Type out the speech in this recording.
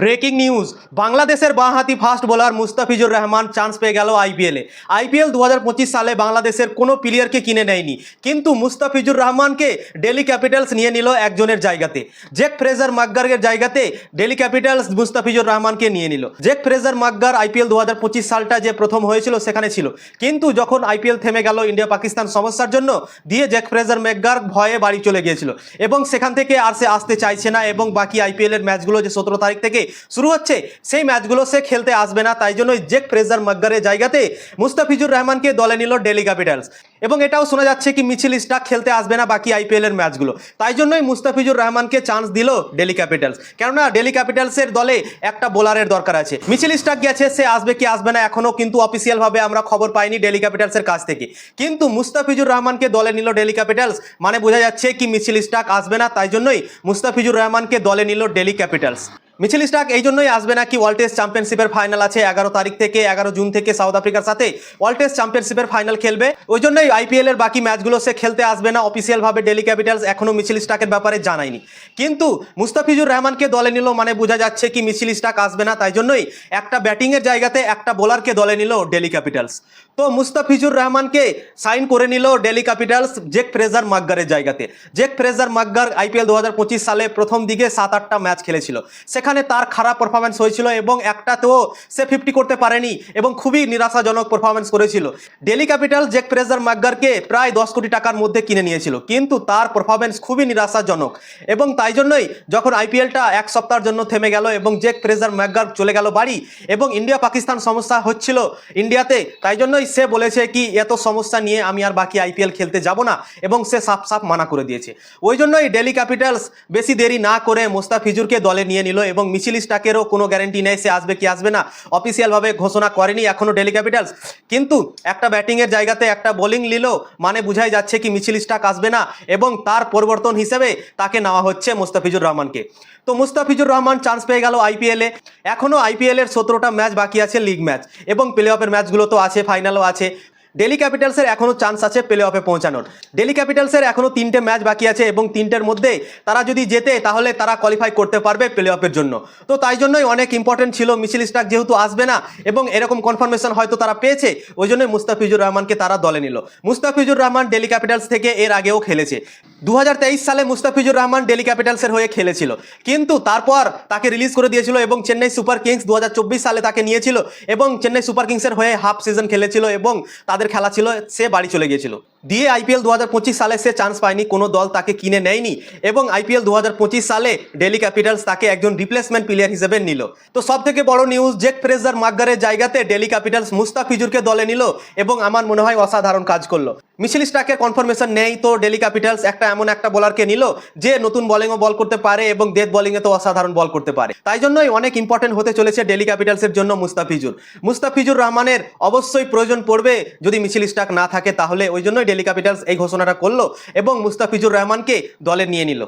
Breaking news, বাংলাদেশের বাঁহাতি fast bowler Mustafizur Rahman chance পেয়ে গেল আইপিএলে আইপিএল দু হাজার পঁচিশ সালে বাংলাদেশের কোনো প্লেয়ারকে কিনে নেয়নি, কিন্তু মুস্তাফিজুর রহমানকে ডেলি ক্যাপিটালস নিয়ে নিল একজনের জায়গাতে। জেক ফ্রেজার মাগ্গারের জায়গাতে ডেলি ক্যাপিটালস মুস্তাফিজুর রহমানকে নিয়ে নিল। জেক ফ্রেজার মাগ্গার আইপিএল দু হাজার পঁচিশ সালটা যে প্রথম হয়েছিল সেখানে ছিল। কিন্তু যখন আইপিএল থেমে গেল ইন্ডিয়া পাকিস্তান সমস্যার জন্য, দিয়ে জেক ফ্রেজার ম্যাকগার ভয়ে বাড়ি চলে গিয়েছিল। এবং সেখান থেকে আর সে আসতে চাইছে না এবং বাকি আইপিএলের ম্যাচগুলো যে সতেরো তারিখ থেকে শুরু হচ্ছে। সেই ম্যাচগুলো সে খেলতে আসবে না, তাই জন্য জেক ফ্রেজার মাগ্গারের জায়গাতে মুস্তাফিজুর রহমানকে দলে নিল ডেলি ক্যাপিটালস। এবং এটাও শোনা যাচ্ছে কি মিছিল স্টাক খেলতে আসবে না বাকি আইপিএলের ম্যাচগুলো। তাই জন্যই মুস্তাফিজুর রহমানকে চান্স দিল ডেলি ক্যাপিটালস। কেননা ডেলি ক্যাপিটালসের দলে একটা বোলারের দরকার আছে। মিছিল স্টাক গেছে, সে আসবে কি আসবে না এখনও কিন্তু অফিসিয়ালভাবে আমরা খবর পাইনি ডেলি ক্যাপিটালসের কাছ থেকে। কিন্তু মুস্তাফিজুর রহমানকে দলে নিল ডেলি ক্যাপিটালস মানে বোঝা যাচ্ছে কি মিছিল স্টাক আসবে না, তাই জন্যই মুস্তাফিজুর রহমানকে দলে নিল ডেলি ক্যাপিটালস। মিছিল স্টাক এই জন্যই আসবে না কি ওয়ার্ল্ড টেস্ট চ্যাম্পিয়নশিপের ফাইনাল আছে এগারো তারিখ থেকে এগারো জুন থেকে সাউথ আফ্রিকার সাথে ওয়ার্ল্ড টেস্ট চ্যাম্পিয়নশিপের ফাইনাল খেলবে। ওই জন্যই আইপিএল এর বাকি ম্যাচগুলো সে খেলতে আসবে না। অফিসিয়ালভাবে ডেলি ক্যাপিটালস এখনও মিছিল স্টাকের ব্যাপারে জানায়নি। কিন্তু মুস্তাফিজুর রহমানকে দলে নিল মানে বোঝা যাচ্ছে কি মিছিল স্টাক আসবে না। তাই জন্যই একটা ব্যাটিংয়ের জায়গাতে একটা বোলারকে দলে নিল ডেলি ক্যাপিটালস তো মুস্তাফিজুর রহমানকে সাইন করে নিল ডেলি ক্যাপিটালস জেক ফ্রেজার মাগ্গারের জায়গাতে। জেক ফ্রেজার মাগ্গার আইপিএল দু হাজার পঁচিশ সালে প্রথম দিকে সাত আটটা ম্যাচ খেলেছিল। সেখানে তার খারাপ পারফরমেন্স হয়েছিল এবং একটাতেও সে ফিফটি করতে পারেনি এবং খুবই নিরাশাজনক পারফরমেন্স করেছিল। ডেলি ক্যাপিটাল জেক ফ্রেজার মাগ্গারকে প্রায় দশ কোটি টাকার মধ্যে কিনে নিয়েছিল, কিন্তু তার পারফরমেন্স খুবই নিরাশাজনক। এবং তাই জন্যই যখন আইপিএলটা এক সপ্তাহের জন্য থেমে গেল এবং জেক ফ্রেজার ম্যাকগার চলে গেল বাড়ি এবং ইন্ডিয়া পাকিস্তান সমস্যা হচ্ছিল ইন্ডিয়াতে, তাই জন্যই সে বলেছে কি, এত সমস্যা নিয়ে আমি আর বাকি আইপিএল খেলতে যাব না। এবং সে সাফ সাফ মানা করে দিয়েছে। ওই জন্যই ডেলি ক্যাপিটালস বেশি দেরি না করে মোস্তাফিজুরকে দলে নিয়ে নিল এবং মিছিল স্টাকেরও কোনো গ্যারেন্টি নেই সে আসবে কি আসবে না। অফিসিয়ালভাবে ঘোষণা করেনি এখনও ডেলি ক্যাপিটালস কিন্তু একটা ব্যাটিংয়ের জায়গাতে একটা বোলিং নিল মানে বোঝাই যাচ্ছে কি মিছিল স্টাক আসবে না এবং তার পরিবর্তন হিসেবে তাকে নেওয়া হচ্ছে মুস্তাফিজুর রহমানকে। তো মুস্তাফিজুর রহমান চান্স পেয়ে গেল আইপিএলে এখনও আইপিএলের সতেরোটা ম্যাচ বাকি আছে লিগ ম্যাচ এবং প্লে অফের ম্যাচগুলো তো আছে ফাইনালও আছে। ডেলি ক্যাপিটালসের এখনও চান্স আছে প্লে অফে পৌঁছানোর। ডেলি ক্যাপিটালসের এখনও তিনটে ম্যাচ বাকি আছে এবং তিনটের মধ্যে তারা যদি জেতে, তাহলে তারা কোয়ালিফাই করতে পারবে প্লে অফের জন্য। তো তাই জন্যই অনেক ইম্পর্টেন্ট ছিল মিছিল স্টাক যেহেতু আসবে না এবং এরকম কনফার্মেশন হয়তো তারা পেয়েছে, ওই জন্যই মুস্তাফিজুর রহমানকে তারা দলে নিল। মুস্তাফিজুর রহমান ডেলি ক্যাপিটালস থেকে এর আগেও খেলেছে। দু হাজার তেইশ সালে মুস্তাফিজুর রহমান ডেলি ক্যাপিটালসের হয়ে খেলেছিল। কিন্তু তারপর তাকে রিলিজ করে দিয়েছিল এবং চেন্নাই সুপার কিংস দু হাজার চব্বিশ সালে তাকে নিয়েছিল এবং চেন্নাই সুপার কিংসের হয়ে হাফ সিজন খেলেছিল এবং তাদের খেলা ছিল সে বাড়ি চলে গিয়েছিল। দিয়ে আইপিএল দু হাজার পঁচিশ সালে সে চান্স পায়নি, কোনো দল তাকে কিনে নেয়নি এবং আইপিএল দু হাজার পঁচিশ সালে ডেলি ক্যাপিটালস তাকে একজন রিপ্লেসমেন্ট প্লেয়ার হিসেবে নিল। তো সব থেকে বড় নিউজ জেক ফ্রেজার মাগ্গারের জায়গাতে ডেলি ক্যাপিটালস মুস্তাফিজুরকে দলে নিল এবং আমার মনে হয় অসাধারণ কাজ করল। মিছিল স্টাকের কনফার্মেশন নেই, তো ডেলি ক্যাপিটালস একটা এমন একটা বোলারকে নিল যে নতুন বলিংও বল করতে পারে এবং ডেথ বলিংয়ে তো অসাধারণ বল করতে পারে। তাই জন্যই অনেক ইম্পর্টেন্ট হতে চলেছে ডেলি ক্যাপিটালসের জন্য মুস্তাফিজুর। মুস্তাফিজুর রহমানের অবশ্যই প্রয়োজন পড়বে, যদি মিছিল স্টাক না থাকে তাহলে, ওই জন্যই ডেলি ক্যাপিটালস এই ঘোষণাটা করল এবং মুস্তাফিজুর রহমানকে দলে নিয়ে নিল।